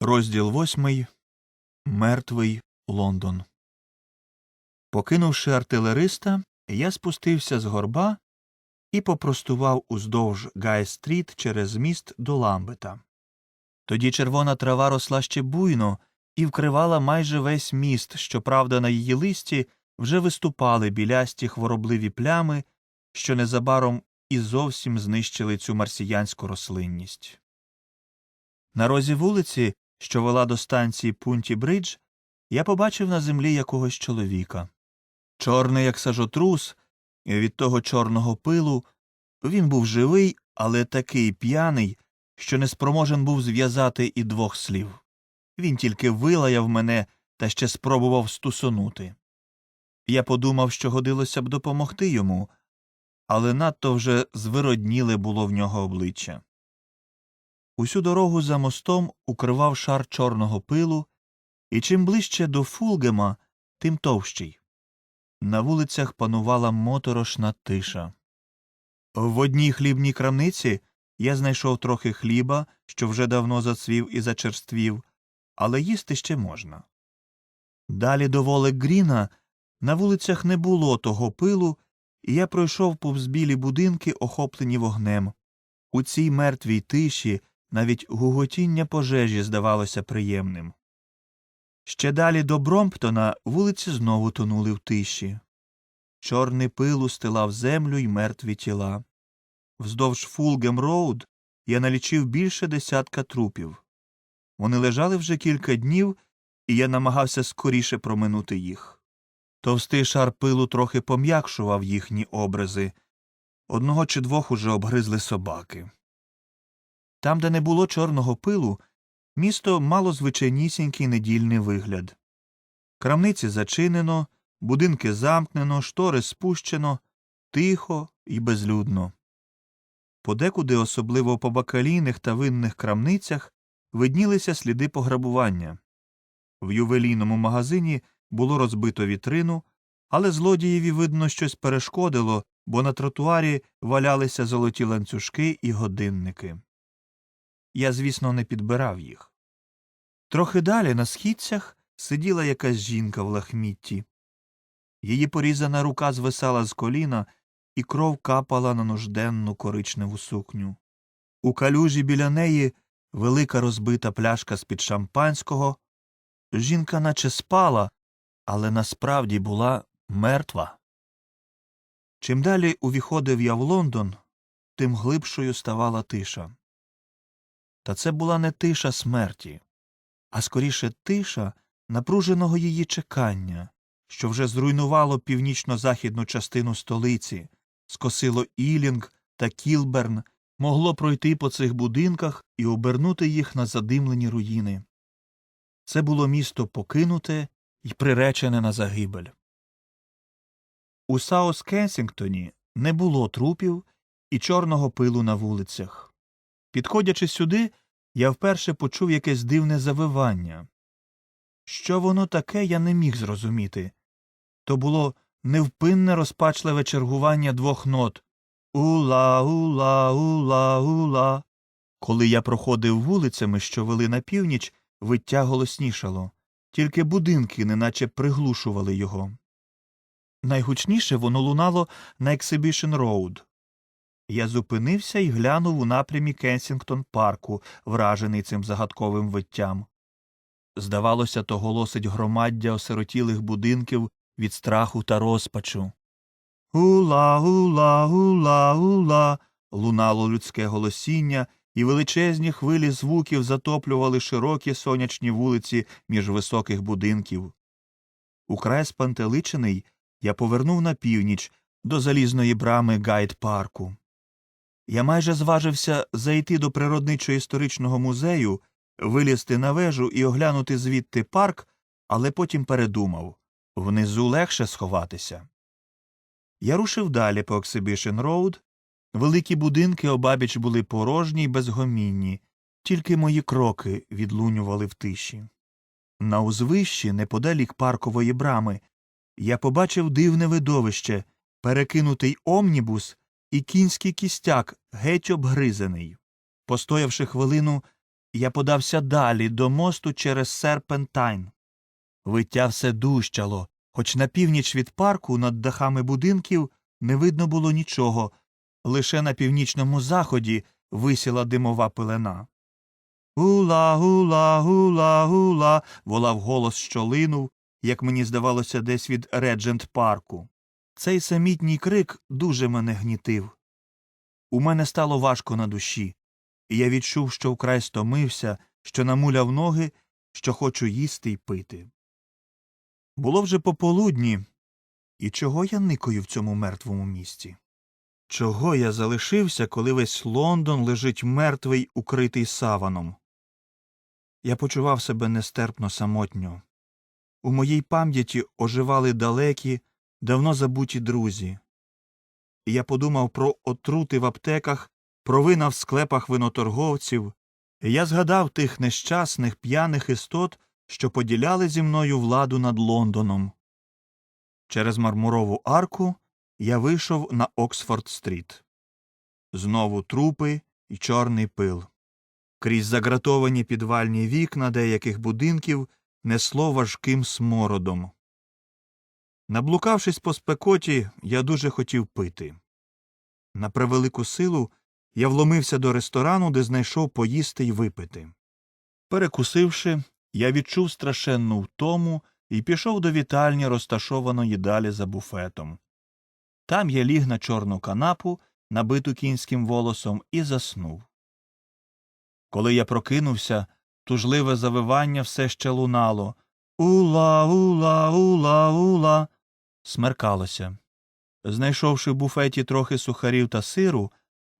Розділ восьмий. Мертвий Лондон. Покинувши артилериста, я спустився з горба і попростував уздовж Гай-стріт через міст до Ламбета. Тоді червона трава росла ще буйно і вкривала майже весь міст, щоправда, на її листі вже виступали білясті хворобливі плями, що незабаром і зовсім знищили цю марсіянську рослинність. На розі вулиці, що вела до станції Пунті Бридж, я побачив на землі якогось чоловіка. Чорний, як сажотрус, і від того чорного пилу, він був живий, але такий п'яний, що не спроможен був зв'язати і двох слів. Він тільки вилаяв мене та ще спробував стусонути. Я подумав, що годилося б допомогти йому, але надто вже звиродніле було в нього обличчя. Усю дорогу за мостом укривав шар чорного пилу, і чим ближче до Фулгема, тим товщий. На вулицях панувала моторошна тиша. В одній хлібній крамниці я знайшов трохи хліба, що вже давно зацвів і зачерствів, але їсти ще можна. Далі до Волек Гріна на вулицях не було того пилу, і я пройшов повз білі будинки, охоплені вогнем. У цій мертвій тиші навіть гуготіння пожежі здавалося приємним. Ще далі до Бромптона вулиці знову тонули в тиші. Чорний пил устилав землю й мертві тіла. Вздовж Фулгем Роуд я налічив більше десятка трупів. Вони лежали вже кілька днів, і я намагався скоріше проминути їх. Товстий шар пилу трохи пом'якшував їхні образи. Одного чи двох уже обгризли собаки. Там, де не було чорного пилу, місто мало звичайнісінький недільний вигляд. Крамниці зачинено, будинки замкнено, штори спущено, тихо і безлюдно. Подекуди, особливо по бакалійних та винних крамницях, виднілися сліди пограбування. В ювелійному магазині було розбито вітрину, але злодієві, видно, щось перешкодило, бо на тротуарі валялися золоті ланцюжки і годинники. Я, звісно, не підбирав їх. Трохи далі на східцях сиділа якась жінка в лахмітті. Її порізана рука звисала з коліна, і кров капала на нужденну коричневу сукню. У калюжі біля неї велика розбита пляшка з-під шампанського. Жінка наче спала, але насправді була мертва. Чим далі увіходив я в Лондон, тим глибшою ставала тиша. Та це була не тиша смерті, а скоріше тиша напруженого її чекання, що вже зруйнувало північно-західну частину столиці, скосило Ілінг та Кілберн, могло пройти по цих будинках і обернути їх на задимлені руїни. Це було місто покинуте і приречене на загибель. У Саус Кенсінгтоні не було трупів і чорного пилу на вулицях. Підходячи сюди, я вперше почув якесь дивне завивання. Що воно таке, я не міг зрозуміти. То було невпинне розпачливе чергування двох нот Ула, ула, ула, ула. Коли я проходив вулицями, що вели на північ, виття голоснішало, тільки будинки неначе приглушували його. Найгучніше воно лунало на Ексибішн Роуд. Я зупинився і глянув у напрямі Кенсінгтон парку, вражений цим загадковим виттям. Здавалося, то голосить громаддя осиротілих будинків від страху та розпачу. Ула, ула, ула, ула. лунало людське голосіння, і величезні хвилі звуків затоплювали широкі сонячні вулиці між високих будинків. Украй спантеличений я повернув на північ до залізної брами гайд парку. Я майже зважився зайти до природничо-історичного музею, вилізти на вежу і оглянути звідти парк, але потім передумав внизу легше сховатися. Я рушив далі по Exhibition Road. Великі будинки обабіч були порожні й безгомінні, тільки мої кроки відлунювали в тиші. На узвищі, неподалік паркової брами, я побачив дивне видовище перекинутий омнібус і кінський кістяк геть обгризаний. Постоявши хвилину, Я подався далі до мосту через серпентайн. Виття все дужчало, хоч на північ від парку над дахами будинків не видно було нічого, лише на північному заході висіла димова пелена. Гула, гула, гула, гула. волав голос, що линув, як мені здавалося, десь від Реджент парку. Цей самітній крик дуже мене гнітив. У мене стало важко на душі, і я відчув, що вкрай стомився, що намуляв ноги, що хочу їсти й пити. Було вже пополудні, і чого я никою в цьому мертвому місці? Чого я залишився, коли весь Лондон лежить мертвий, укритий саваном? Я почував себе нестерпно самотньо. У моїй пам'яті оживали далекі, давно забуті друзі. Я подумав про отрути в аптеках, про вина в склепах виноторговців, я згадав тих нещасних п'яних істот, що поділяли зі мною владу над Лондоном. Через мармурову арку я вийшов на Оксфорд-стріт. Знову трупи і чорний пил. Крізь загратовані підвальні вікна деяких будинків несло важким смородом. Наблукавшись по спекоті, я дуже хотів пити. На превелику силу я вломився до ресторану, де знайшов поїсти й випити. Перекусивши, я відчув страшенну втому і пішов до вітальні, розташованої далі за буфетом. Там я ліг на чорну канапу, набиту кінським волосом, і заснув. Коли я прокинувся, тужливе завивання все ще лунало. Ула, ула, ула, ула. Смеркалося. Знайшовши в буфеті трохи сухарів та сиру,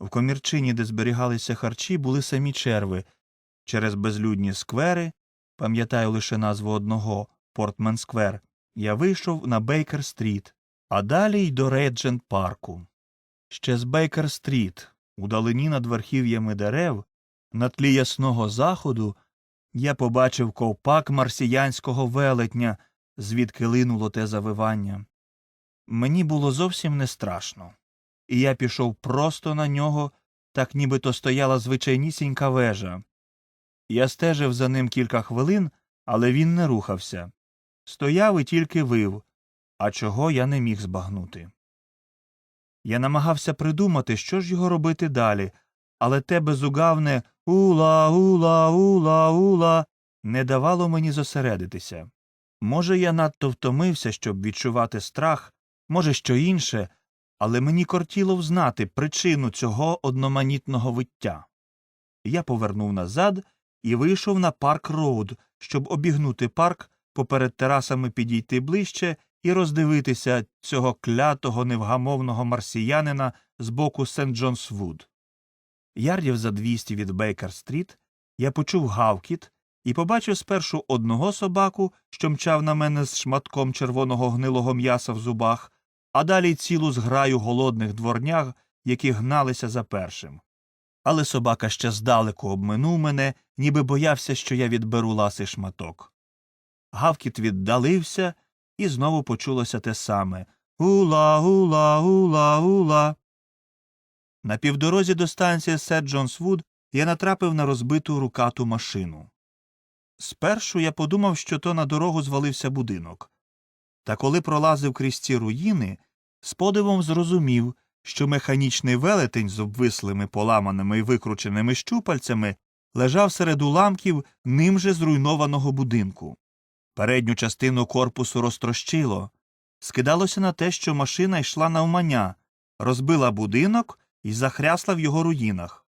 в комірчині, де зберігалися харчі, були самі черви. Через безлюдні сквери, пам'ятаю лише назву одного Портмен Сквер, я вийшов на Бейкер Стріт, а далі й до Реджент парку. Ще з Бейкер Стріт, удалині над верхів'ями дерев, на тлі ясного заходу, я побачив ковпак марсіянського велетня, звідки линуло те завивання. Мені було зовсім не страшно, і я пішов просто на нього, так нібито стояла звичайнісінька вежа. Я стежив за ним кілька хвилин, але він не рухався. Стояв і тільки вив, а чого я не міг збагнути. Я намагався придумати, що ж його робити далі, але те безугавне ула, ула, ула, ула не давало мені зосередитися. Може, я надто втомився, щоб відчувати страх, може, що інше, але мені кортіло взнати причину цього одноманітного виття. Я повернув назад і вийшов на парк роуд, щоб обігнути парк, поперед терасами підійти ближче і роздивитися цього клятого невгамовного марсіянина з боку сент Джонс Вуд. Ярдів за 200 від Бейкер Стріт я почув гавкіт і побачив спершу одного собаку, що мчав на мене з шматком червоного гнилого м'яса в зубах, а далі цілу зграю голодних дворняг, які гналися за першим. Але собака ще здалеку обминув мене, ніби боявся, що я відберу ласий шматок. Гавкіт віддалився, і знову почулося те саме Ула, ула, ула, ула. На півдорозі до станції Сет Джонс Вуд я натрапив на розбиту рукату машину. Спершу я подумав, що то на дорогу звалився будинок. Та коли пролазив крізь ці руїни, з подивом зрозумів, що механічний велетень з обвислими поламаними і викрученими щупальцями лежав серед уламків ним же зруйнованого будинку. Передню частину корпусу розтрощило. Скидалося на те, що машина йшла навмання, розбила будинок і захрясла в його руїнах.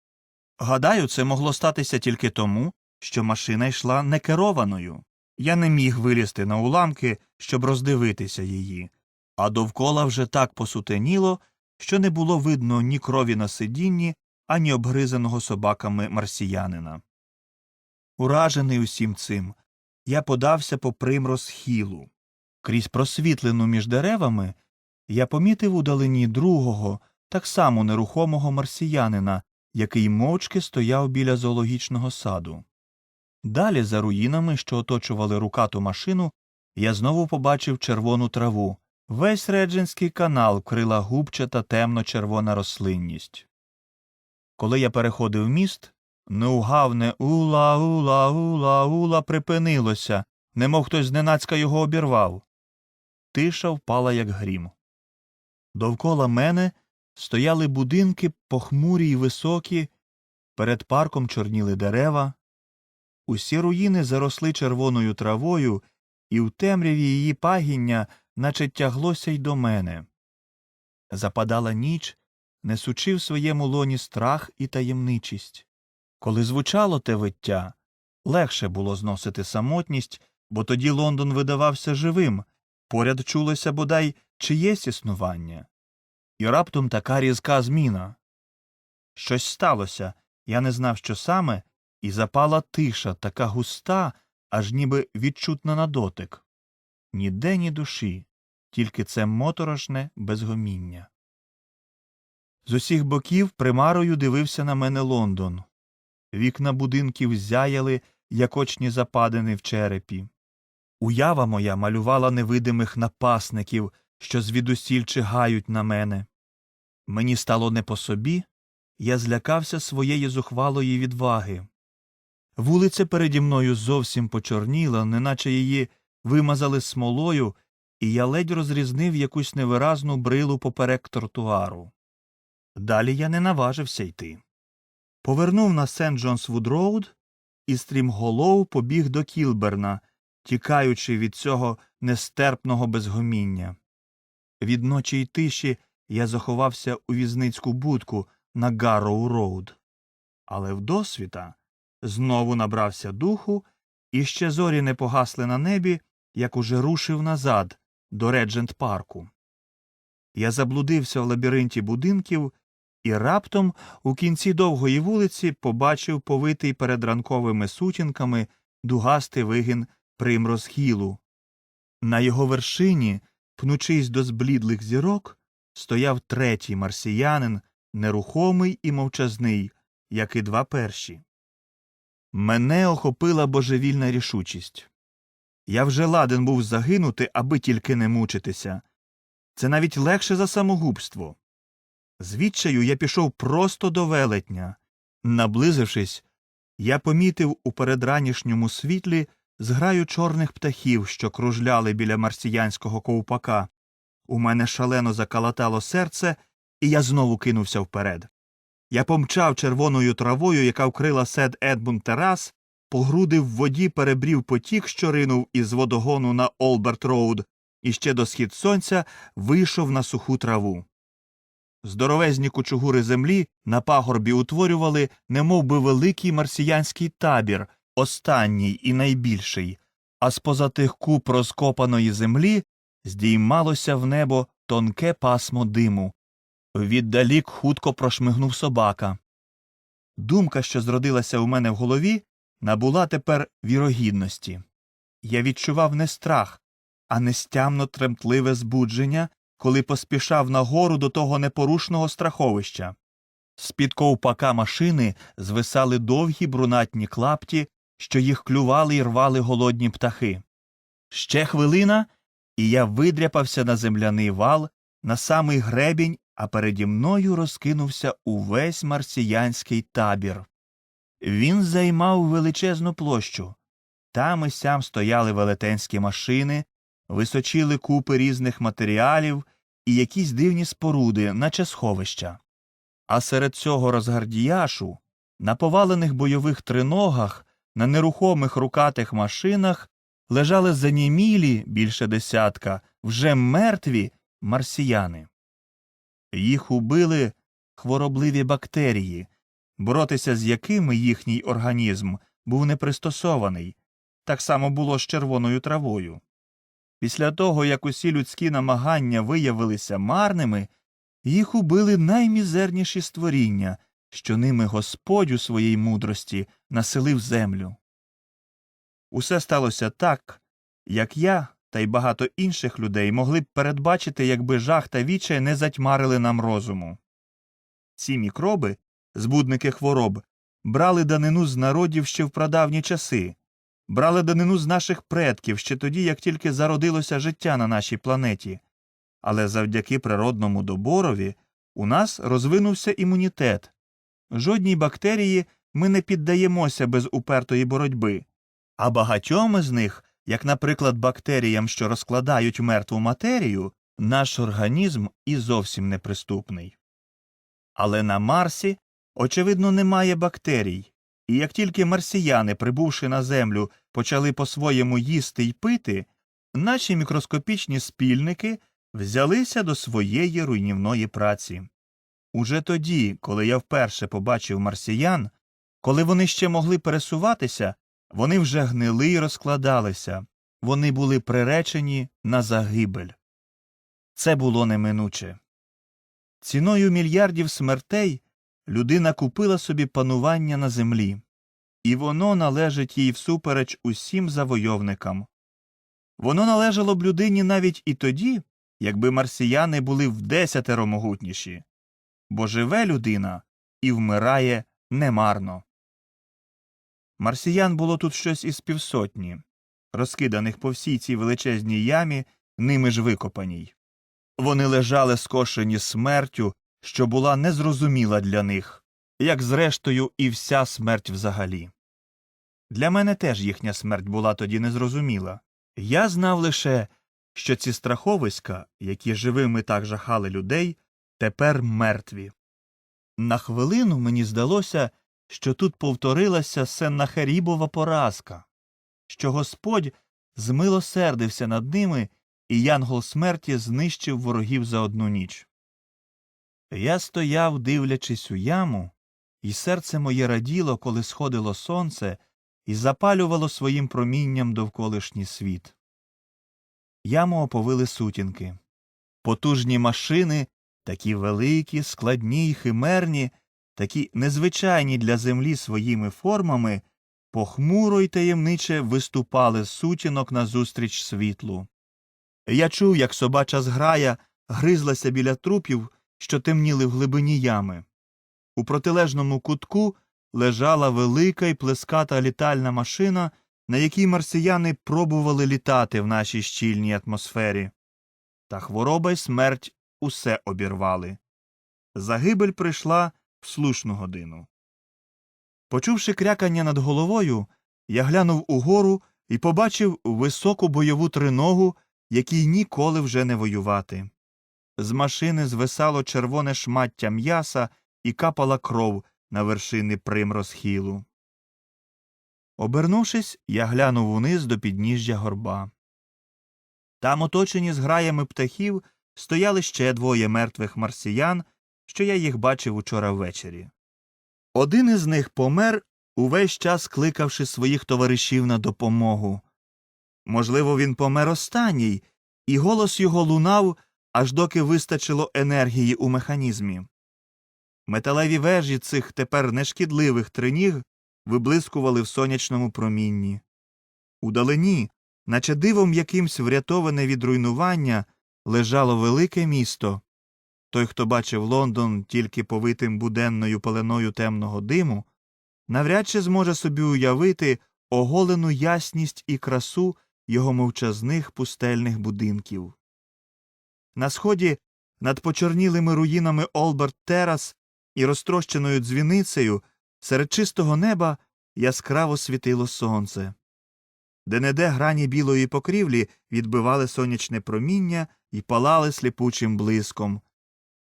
Гадаю, це могло статися тільки тому, що машина йшла некерованою. Я не міг вилізти на уламки, щоб роздивитися її, а довкола вже так посутеніло, що не було видно ні крові на сидінні, ані обгризаного собаками марсіянина. Уражений усім цим, я подався по примроз схилу. Крізь просвітлену між деревами я помітив удалині другого, так само нерухомого марсіянина, який мовчки стояв біля зоологічного саду. Далі, за руїнами, що оточували рукату машину, я знову побачив червону траву. Весь Реджинський канал вкрила губчата темно червона рослинність. Коли я переходив міст, Неугавне ула, ула, ула, ула припинилося, немов хтось зненацька його обірвав. Тиша впала, як грім. Довкола мене стояли будинки похмурі й високі, перед парком чорніли дерева. Усі руїни заросли червоною травою, і в темряві її пагіння наче тяглося й до мене. Западала ніч, несучи в своєму лоні страх і таємничість. Коли звучало те виття, легше було зносити самотність, бо тоді Лондон видавався живим, поряд чулося бодай чиєсь існування. І раптом така різка зміна. Щось сталося, я не знав, що саме, і запала тиша, така густа, аж ніби відчутна на дотик. Ніде ні душі, тільки це моторошне безгоміння. З усіх боків примарою дивився на мене Лондон. Вікна будинків зяяли, як очні западини в черепі. Уява моя малювала невидимих напасників, що звідусіль чигають на мене. Мені стало не по собі, я злякався своєї зухвалої відваги. Вулиця переді мною зовсім почорніла, неначе її вимазали смолою, і я ледь розрізнив якусь невиразну брилу поперек тротуару. Далі я не наважився йти. Повернув на сент Джонс Вуд Роуд і стрімголов побіг до Кілберна, тікаючи від цього нестерпного безгоміння. Від ночі й тиші я заховався у візницьку будку на Гарроу Роуд. Але вдосвіта знову набрався духу, і ще зорі не погасли на небі, як уже рушив назад до Реджент парку. Я заблудився в лабіринті будинків і раптом у кінці довгої вулиці побачив повитий перед ранковими сутінками дугастий вигін примроз хілу. На його вершині, пнучись до зблідлих зірок, стояв третій марсіянин, нерухомий і мовчазний, як і два перші. Мене охопила божевільна рішучість. Я вже ладен був загинути, аби тільки не мучитися. Це навіть легше за самогубство. Звідчаю я пішов просто до велетня. Наблизившись, я помітив у передранішньому світлі зграю чорних птахів, що кружляли біля марсіянського ковпака. У мене шалено закалатало серце, і я знову кинувся вперед. Я помчав червоною травою, яка вкрила сед Едмунд Терас, по груди в воді перебрів потік, що ринув із водогону на Олберт Роуд, і ще до схід сонця вийшов на суху траву. Здоровезні кучугури землі на пагорбі утворювали немов би великий марсіянський табір, останній і найбільший, а з поза тих куп розкопаної землі здіймалося в небо тонке пасмо диму. Віддалік хутко прошмигнув собака. Думка, що зродилася у мене в голові, набула тепер вірогідності. Я відчував не страх, а нестямно тремтливе збудження, коли поспішав нагору до того непорушного страховища. З-під ковпака машини звисали довгі брунатні клапті, що їх клювали й рвали голодні птахи. Ще хвилина, і я видряпався на земляний вал, на самий гребінь, а переді мною розкинувся увесь марсіянський табір. Він займав величезну площу. Там і сям стояли велетенські машини, височили купи різних матеріалів і якісь дивні споруди, наче сховища. А серед цього розгардіяшу, на повалених бойових триногах, на нерухомих рукатих машинах лежали занімілі більше десятка, вже мертві марсіяни. Їх убили хворобливі бактерії, боротися з якими їхній організм був непристосований, так само було з червоною травою. Після того, як усі людські намагання виявилися марними, їх убили наймізерніші створіння, що ними Господь у своїй мудрості населив землю. Усе сталося так, як я та й багато інших людей могли б передбачити, якби жах та вічай не затьмарили нам розуму. Ці мікроби, збудники хвороб, брали данину з народів ще в прадавні часи, брали данину з наших предків ще тоді, як тільки зародилося життя на нашій планеті, але завдяки природному доборові у нас розвинувся імунітет. Жодній бактерії ми не піддаємося без упертої боротьби, а багатьом із них, як, наприклад, бактеріям, що розкладають мертву матерію, наш організм і зовсім неприступний. Але на Марсі, очевидно, немає бактерій, і як тільки марсіяни, прибувши на Землю, почали по-своєму їсти й пити, наші мікроскопічні спільники взялися до своєї руйнівної праці. Уже тоді, коли я вперше побачив марсіян, коли вони ще могли пересуватися, вони вже гнили й розкладалися, вони були приречені на загибель. Це було неминуче. Ціною мільярдів смертей людина купила собі панування на землі, і воно належить їй всупереч усім завойовникам. Воно належало б людині навіть і тоді, якби марсіяни були вдесятеро могутніші, бо живе людина і вмирає немарно. Марсіян було тут щось із півсотні, розкиданих по всій цій величезній ямі, ними ж викопаній. Вони лежали скошені смертю, що була незрозуміла для них, як зрештою і вся смерть взагалі. Для мене теж їхня смерть була тоді незрозуміла. Я знав лише, що ці страховиська, які живими так жахали людей, тепер мертві. На хвилину мені здалося, що тут повторилася Сеннахерібова поразка, що Господь змилосердився над ними, і янгол смерті знищив ворогів за одну ніч. Я стояв, дивлячись у яму, і серце моє раділо, коли сходило сонце і запалювало своїм промінням довколишній світ. Яму оповили сутінки. Потужні машини, такі великі, складні й химерні, такі незвичайні для землі своїми формами, похмуро й таємниче виступали з сутінок назустріч світлу. Я чув, як собача зграя гризлася біля трупів, що темніли в глибині ями. У протилежному кутку лежала велика й плеската літальна машина, на якій марсіяни пробували літати в нашій щільній атмосфері. Та хвороба й смерть усе обірвали. Загибель прийшла в слушну годину. Почувши крякання над головою, я глянув угору і побачив високу бойову триногу, якій ніколи вже не воювати. З машини звисало червоне шмаття м'яса і капала кров на вершини примрозхілу. Обернувшись, я глянув униз до підніжжя горба. Там, оточені зграями птахів, стояли ще двоє мертвих марсіян, що я їх бачив учора ввечері. Один із них помер, увесь час кликавши своїх товаришів на допомогу. Можливо, він помер останній, і голос його лунав, аж доки вистачило енергії у механізмі. Металеві вежі цих тепер нешкідливих триніг виблискували в сонячному промінні. Удалині, наче дивом якимсь врятоване від руйнування, лежало велике місто. Той, хто бачив Лондон тільки повитим буденною пеленою темного диму, навряд чи зможе собі уявити оголену ясність і красу його мовчазних пустельних будинків. На сході, над почорнілими руїнами Олберт Терас і розтрощеною дзвіницею, серед чистого неба яскраво світило сонце. Де-не-де грані білої покрівлі відбивали сонячне проміння і палали сліпучим блиском.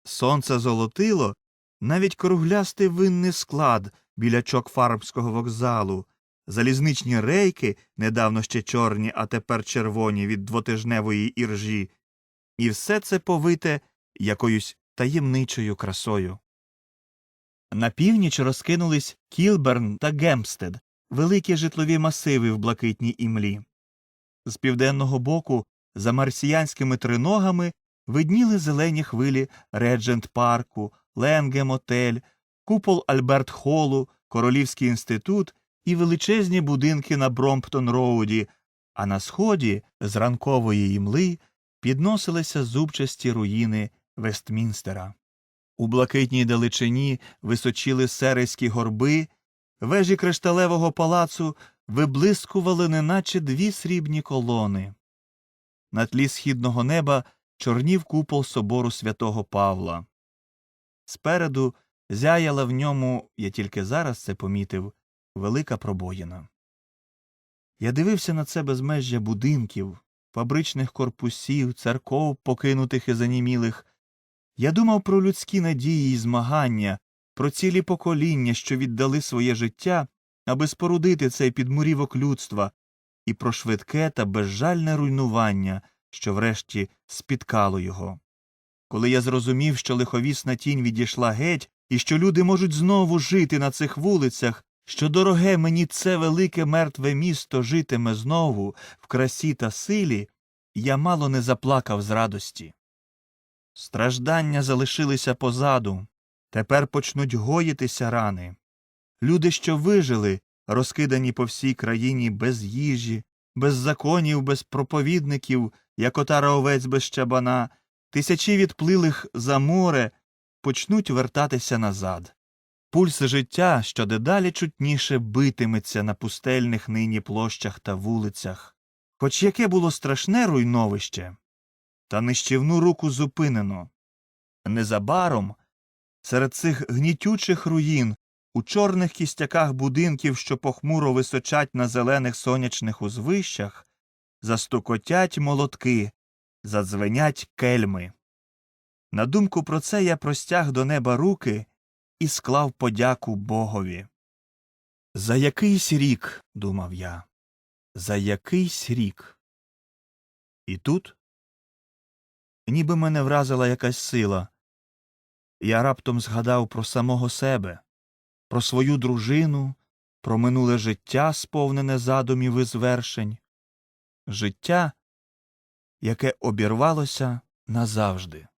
Сонце золотило навіть круглястий винний склад біля Чокфармського вокзалу, залізничні рейки, недавно ще чорні, а тепер червоні від двотижневої іржі, і все це повите якоюсь таємничою красою. На північ розкинулись Кілберн та Гемстед, великі житлові масиви в блакитній імлі. З південного боку, за марсіянськими триногами, видніли зелені хвилі Реджент парку, Ленгем Отель, купол Альберт Холу, Королівський інститут і величезні будинки на Бромптон Роуді, а на сході з ранкової імли підносилися зубчасті руїни Вестмінстера. У блакитній далечині височіли серейські горби, вежі кришталевого палацу виблискували неначе дві срібні колони. На тлі східного неба чорнів купол собору святого Павла. Спереду зяяла в ньому, я тільки зараз це помітив, велика пробоїна. Я дивився на це безмежжя будинків, фабричних корпусів, церков, покинутих і занімілих. Я думав про людські надії і змагання, про цілі покоління, що віддали своє життя, аби спорудити цей підмурівок людства, і про швидке та безжальне руйнування, що врешті спіткало його. Коли я зрозумів, що лиховісна тінь відійшла геть, і що люди можуть знову жити на цих вулицях, що дороге мені це велике мертве місто житиме знову в красі та силі, я мало не заплакав з радості. Страждання залишилися позаду, тепер почнуть гоїтися рани. Люди, що вижили, розкидані по всій країні без їжі, без законів, без проповідників, як отара овець без щабана, тисячі відплилих за море, почнуть вертатися назад. Пульс життя, що дедалі чутніше битиметься на пустельних нині площах та вулицях. Хоч яке було страшне руйновище, та нищівну руку зупинено. Незабаром серед цих гнітючих руїн у чорних кістяках будинків, що похмуро височать на зелених сонячних узвищах, застукотять молотки, задзвенять кельми. На думку про це я простяг до неба руки і склав подяку Богові. За якийсь рік, думав я, за якийсь рік. І тут ніби мене вразила якась сила. Я раптом згадав про самого себе, про свою дружину, про минуле життя, сповнене задумів і звершень, життя, яке обірвалося назавжди.